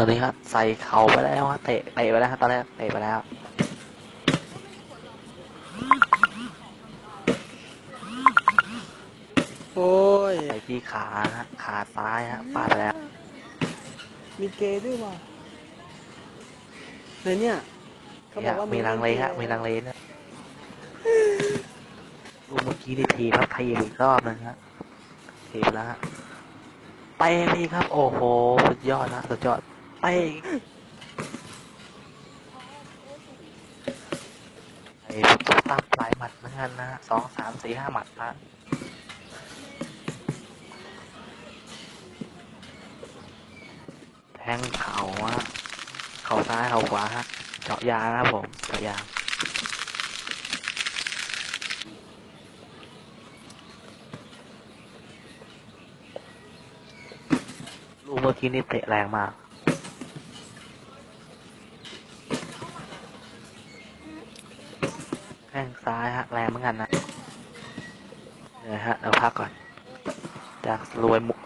ตอนนี้ครับใส่เข่าไปแล้วฮะเตะเตะไปแล้วฮะตอนแรกเตะไปแล้วโอ้ยใส่ที่ขาฮะขาซ้ายฮะปาดไปแล้วมีเกย์ด้วยว่ะในเนี่ยเขาบอกว่ามีมีลังเลฮะมีลังเลนะลูกเมื่อกี้นี่ทีครับทีอีกรอบนึงฮะทีไปแล้วฮะไปนี่ครับ โอ้โหสุดยอดนะสุดยอด ไปอีกไอ้ตุ๊กตับหลายหมัดเหมือนกันนะสองสามสี่ห้าหมัดนะแทงเข่าฮะเข่าซ้ายเข่าขวาฮะเจาะยานะครับผมเจาะยาลูกเมื่อกี้นี่เตะแรงมาก แข้งซ้ายฮะแรงเหมือนกันนะเดี๋ยวฮะ เราพักก่อน จากรวยมุก